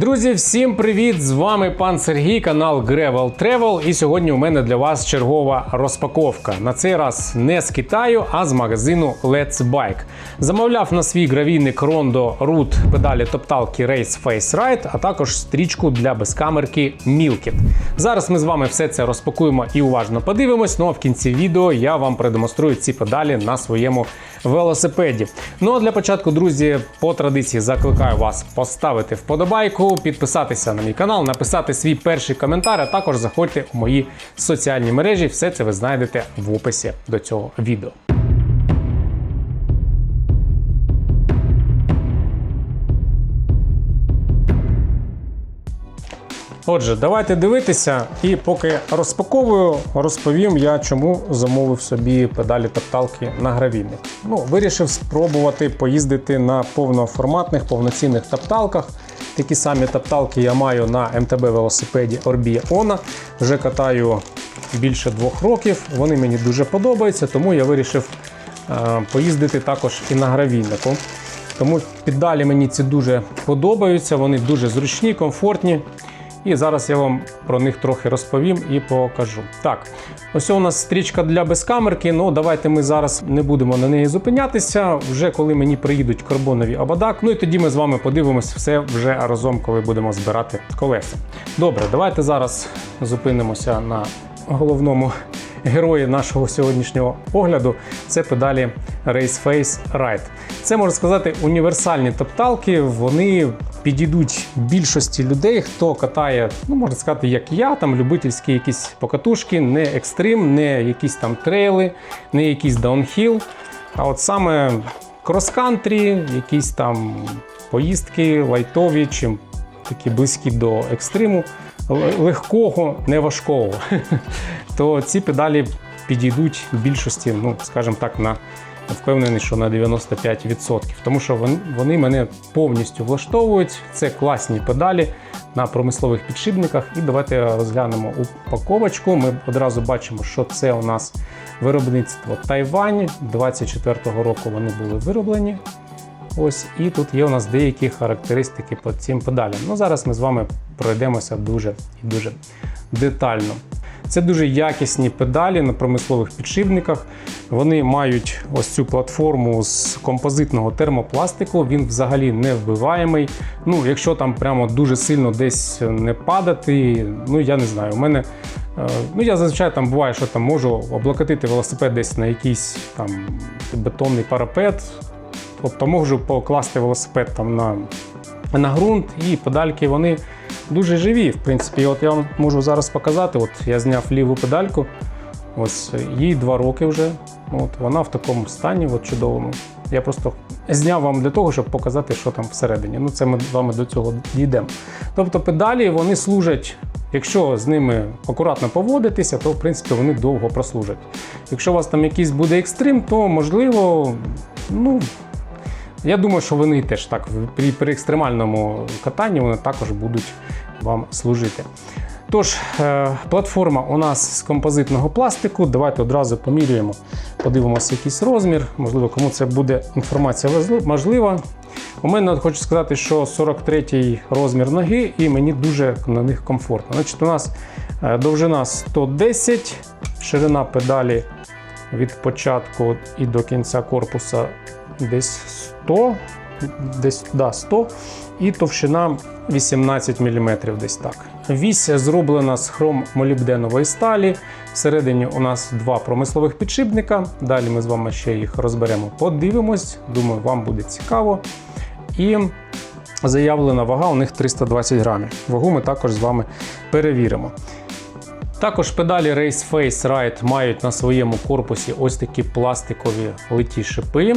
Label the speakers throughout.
Speaker 1: Друзі, всім привіт! З вами пан Сергій, канал Gravel Travel. І сьогодні у мене для вас чергова розпаковка. На цей раз не з Китаю, а з магазину Let's Bike. Замовляв на свій гравійник Rondo Root педалі топталки Race Face Ride, а також стрічку для безкамерки Milkit. Зараз ми з вами все це розпакуємо і уважно подивимось. Ну а в кінці відео я вам продемонструю ці педалі на своєму велосипеді. Ну а для початку, друзі, по традиції закликаю вас поставити вподобайку, підписатися на мій канал, написати свій перший коментар, а також заходьте у мої соціальні мережі. Все це ви знайдете в описі до цього відео. Отже, давайте дивитися, і поки розпаковую, розповім я, чому замовив собі педалі топталки на гравійник. Ну, вирішив спробувати поїздити на повноформатних, повноцінних топталках. Такі самі топталки я маю на МТБ велосипеді Orbea Ona. Вже катаю більше двох років. Вони мені дуже подобаються, тому я вирішив е, поїздити також і на гравійнику. Тому піддалі мені ці дуже подобаються, вони дуже зручні, комфортні. І зараз я вам про них трохи розповім і покажу. Так, ось у нас стрічка для безкамерки. Ну давайте ми зараз не будемо на неї зупинятися. Вже коли мені приїдуть карбонові ободак. Ну і тоді ми з вами подивимось все вже разом, коли будемо збирати колеса. Добре, давайте зараз зупинимося на головному герої нашого сьогоднішнього огляду. Це педалі Race Face Ride. Це можна сказати універсальні топталки. Вони підійдуть більшості людей, хто катає, ну можна сказати, як я, там любительські якісь покатушки, не екстрим, не якісь там трейли, не якийсь даунхіл. А от саме крос-кантрі, якісь там поїздки лайтові, чим такі близькі до екстриму, легкого, не важкого. То ці педалі підійдуть більшості, ну скажімо так, на впевнений, що на 95%. Тому що вони, мене повністю влаштовують. Це класні педалі на промислових підшипниках. І давайте розглянемо упаковочку. Ми одразу бачимо, що це у нас виробництво Тайвань. 24-го року вони були вироблені. Ось і тут є у нас деякі характеристики по цим педалям. Ну зараз ми з вами пройдемося дуже і дуже детально. Це дуже якісні педалі на промислових підшипниках. Вони мають ось цю платформу з композитного термопластику. Він взагалі не вбиваємий. Ну, якщо там прямо дуже сильно десь не падати, ну я не знаю. У мене е, ну я зазвичай там буває, що там можу облокотити велосипед десь на якийсь там бетонний парапет. Тобто можу покласти велосипед там на, на ґрунт, і педальки вони дуже живі. В принципі, от я вам можу зараз показати. От я зняв ліву педальку. Ось їй два роки вже. От вона в такому стані, от чудовому. Я просто зняв вам для того, щоб показати, що там всередині. Ну, це ми з вами до цього дійдемо. Тобто педалі вони служать. Якщо з ними акуратно поводитися, то в принципі вони довго прослужать. Якщо у вас там якийсь буде екстрим, то можливо, ну я думаю, що вони теж так при, при екстремальному катанні вони також будуть вам служити. Тож, е, платформа у нас з композитного пластику. Давайте одразу поміряємо, подивимося якийсь розмір. Можливо, кому це буде інформація важли- можлива. У мене хочу сказати, що 43 розмір ноги, і мені дуже на них комфортно. Значить, у нас е, довжина 110, ширина педалі від початку і до кінця корпуса десь 100, десь да, 100 і товщина 18 мм десь так. Вісь зроблена з хром-молібденової сталі. Всередині у нас два промислових підшипника. Далі ми з вами ще їх розберемо, подивимось. Думаю, вам буде цікаво. І заявлена вага у них 320 грамів. Вагу ми також з вами перевіримо. Також педалі Race Face Ride мають на своєму корпусі ось такі пластикові литі шипи.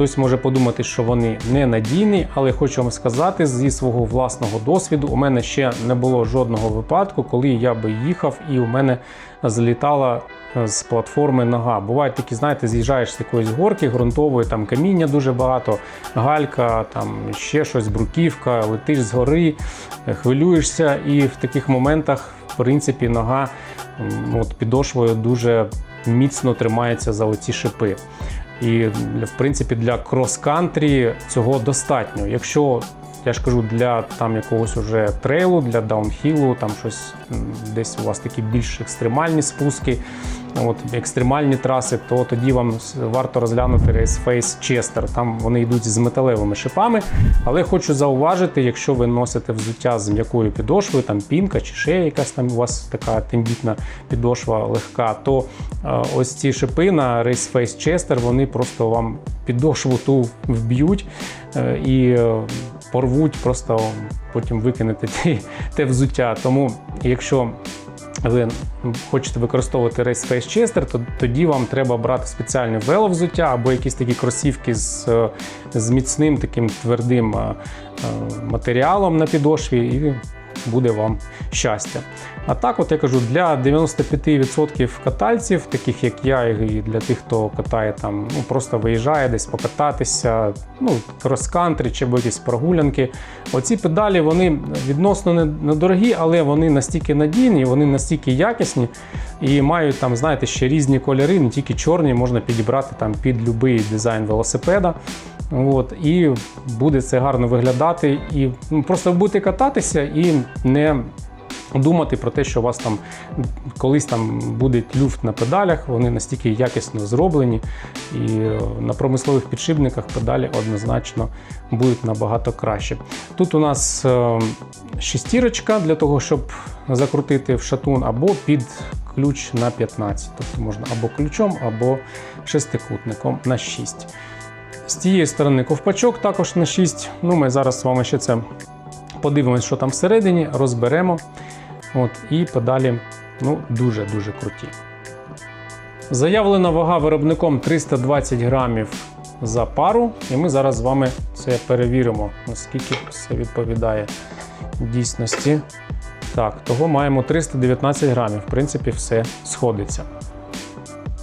Speaker 1: Хтось може подумати, що вони не надійні, але хочу вам сказати зі свого власного досвіду, у мене ще не було жодного випадку, коли я би їхав і у мене злітала е, з платформи нога. Бувають такі, знаєте, з'їжджаєш з якоїсь горки ґрунтової, там каміння дуже багато, галька, там ще щось, бруківка, летиш з гори, е, хвилюєшся, і в таких моментах, в принципі, нога от, підошвою дуже міцно тримається за оці шипи. І в принципі для крос-кантрі цього достатньо. Якщо я ж кажу, для там якогось уже трейлу, для даунхілу, там щось десь у вас такі більш екстремальні спуски, от, екстремальні траси, то тоді вам варто розглянути Face Chester. Там вони йдуть з металевими шипами. Але хочу зауважити, якщо ви носите взуття з м'якою підошвою, там пінка чи ще якась там у вас така тендітна підошва легка, то е, ось ці шипи на Face Chester, вони просто вам підошву ту вб'ють е, і е, порвуть, просто потім викинете те, те взуття. Тому якщо ви хочете використовувати Race Face Chester, то тоді вам треба брати спеціальне веловзуття або якісь такі кросівки з, з міцним таким твердим е, е, матеріалом на підошві, і буде вам щастя. А так, от я кажу, для 95% катальців, таких як я, і для тих, хто катає там, ну просто виїжджає десь покататися, ну, крос-кантри чи якісь прогулянки. Оці педалі вони відносно недорогі, але вони настільки надійні, вони настільки якісні і мають там, знаєте, ще різні кольори, не тільки чорні, можна підібрати там під будь-який дизайн велосипеда. От, і буде це гарно виглядати. І ну, просто будете кататися і не думати про те, що у вас там колись там буде люфт на педалях, вони настільки якісно зроблені, і е, на промислових підшипниках педалі однозначно будуть набагато краще. Тут у нас е, шестірочка для того, щоб закрутити в шатун, або під ключ на 15. Тобто можна або ключом, або шестикутником на 6. З тієї сторони ковпачок також на 6. Ну, ми зараз з вами ще це подивимось, що там всередині, розберемо. От, і педалі ну, дуже-дуже круті. Заявлена вага виробником 320 грамів за пару, і ми зараз з вами це перевіримо, наскільки це відповідає дійсності. Так, того маємо 319 грамів. В принципі, все сходиться.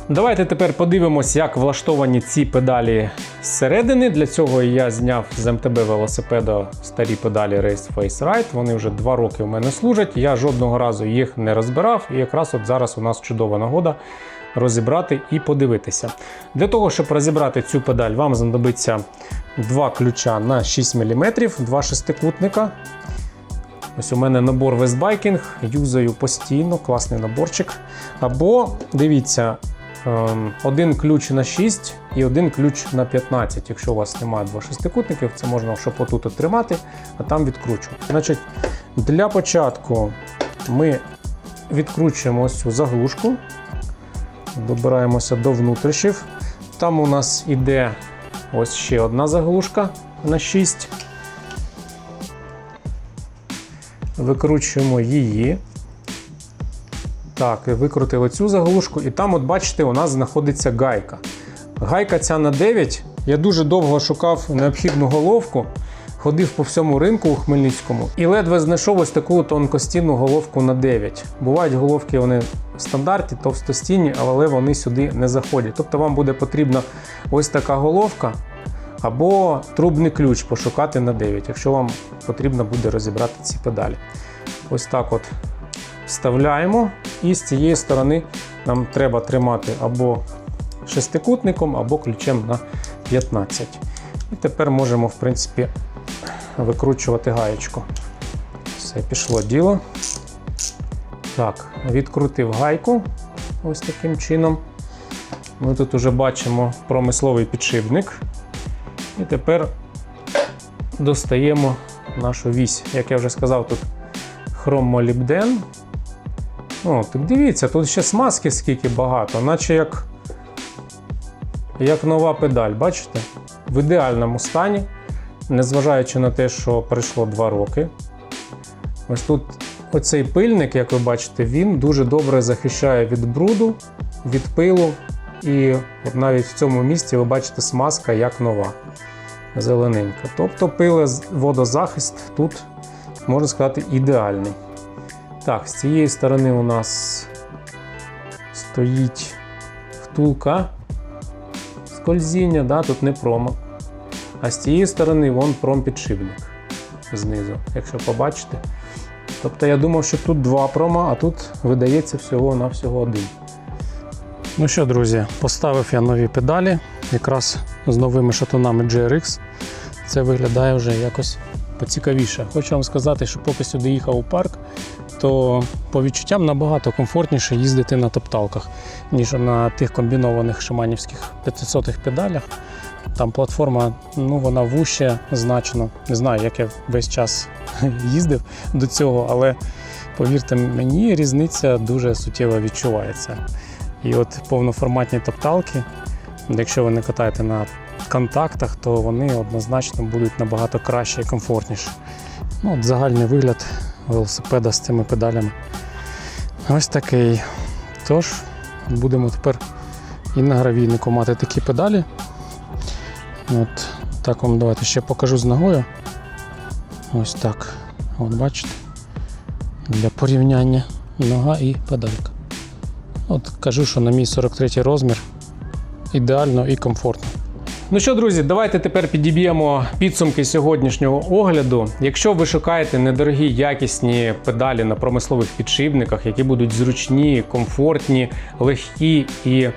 Speaker 1: Давайте тепер подивимось, як влаштовані ці педалі зсередини. Для цього я зняв з МТБ велосипеда старі педалі Race Face Ride. Вони вже два роки у мене служать. Я жодного разу їх не розбирав, і якраз от зараз у нас чудова нагода розібрати і подивитися. Для того, щоб розібрати цю педаль, вам знадобиться два ключа на 6 мм, два шестикутника. Ось у мене набор Westbiking, юзаю постійно, класний наборчик. Або дивіться, один ключ на 6 і один ключ на 15. Якщо у вас немає двох шестикутників, це можна щоб отут тримати, а там відкручувати. Значить, для початку ми відкручуємо ось цю заглушку, добираємося до внутрішніх. Там у нас іде ось ще одна заглушка на 6. Викручуємо її. Так, викрутили цю заглушку, і там, от бачите, у нас знаходиться гайка. Гайка ця на 9. Я дуже довго шукав необхідну головку, ходив по всьому ринку у Хмельницькому і ледве знайшов ось таку тонкостінну головку на 9. Бувають головки, вони в стандарті, товстостінні, але вони сюди не заходять. Тобто вам буде потрібна ось така головка або трубний ключ пошукати на 9, якщо вам потрібно буде розібрати ці педалі. Ось так от вставляємо, і з цієї сторони нам треба тримати або шестикутником, або ключем на 15. І тепер можемо, в принципі, викручувати гаєчку. Все, пішло діло. Так, відкрутив гайку ось таким чином. Ми тут вже бачимо промисловий підшипник. І тепер достаємо нашу вісь. Як я вже сказав, тут хромолібден. О, так дивіться, тут ще смазки скільки багато, наче як, як нова педаль, бачите? В ідеальному стані, незважаючи на те, що пройшло 2 роки. Ось тут оцей пильник, як ви бачите, він дуже добре захищає від бруду, від пилу. І от навіть в цьому місці ви бачите смазка як нова, зелененька. Тобто пиле водозахист тут, можна сказати, ідеальний. Так, з цієї сторони у нас стоїть втулка скользіння, да, тут не промо. А з цієї сторони вон промпідшипник знизу, якщо побачите. Тобто я думав, що тут два промо, а тут видається всього-навсього один. Ну що, друзі, поставив я нові педалі, якраз з новими шатунами GRX. Це виглядає вже якось поцікавіше. Хочу вам сказати, що поки сюди їхав у парк, то по відчуттям набагато комфортніше їздити на топталках, ніж на тих комбінованих шаманівських 500-х педалях. Там платформа, ну вона вужче значно. Не знаю, як я весь час їздив до цього, але повірте мені, різниця дуже суттєво відчувається. І от повноформатні топталки, якщо ви не катаєте на контактах, то вони однозначно будуть набагато краще і комфортніше. Ну, от загальний вигляд велосипеда з цими педалями. Ось такий. Тож, будемо тепер і на гравійнику мати такі педалі. От так вам давайте ще покажу з ногою. Ось так. От бачите. Для порівняння нога і педалька. От кажу, що на мій 43 розмір ідеально і комфортно. Ну що, друзі, давайте тепер підіб'ємо підсумки сьогоднішнього огляду. Якщо ви шукаєте недорогі якісні педалі на промислових підшипниках, які будуть зручні, комфортні, легкі і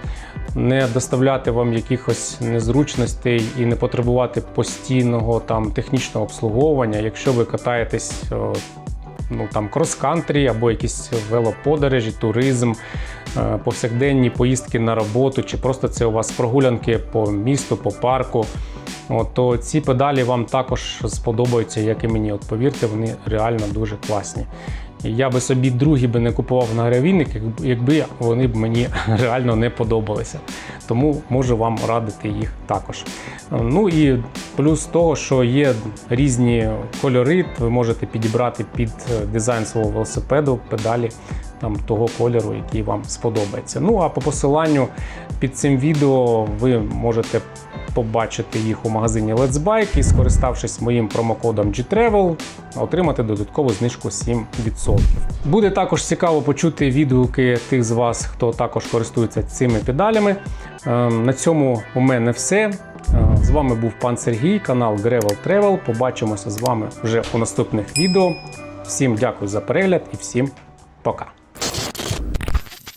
Speaker 1: не доставляти вам якихось незручностей і не потребувати постійного там технічного обслуговування, якщо ви катаєтесь ну там крос-кантрі або якісь велоподорожі, туризм, повсякденні поїздки на роботу, чи просто це у вас прогулянки по місту, по парку. От, то ці педалі вам також сподобаються, як і мені. От повірте, вони реально дуже класні. Я би собі другі би не купував на гравійник, якби- якби вони б мені реально не подобалися. Тому можу вам радити їх також. Ну і плюс того, що є різні кольори, ви можете підібрати під е, дизайн свого велосипеду педалі там того кольору, який вам сподобається. Ну а по посиланню під цим відео ви можете побачити їх у магазині Let's Bike і, скориставшись моїм промокодом GTravel, отримати додаткову знижку 7%. Буде також цікаво почути відгуки тих з вас, хто також користується цими педалями. Ем, На цьому у мене все. Е, З вами був пан Сергій, канал Gravel Travel. Побачимося з вами вже у наступних відео. Всім дякую за перегляд і всім пока.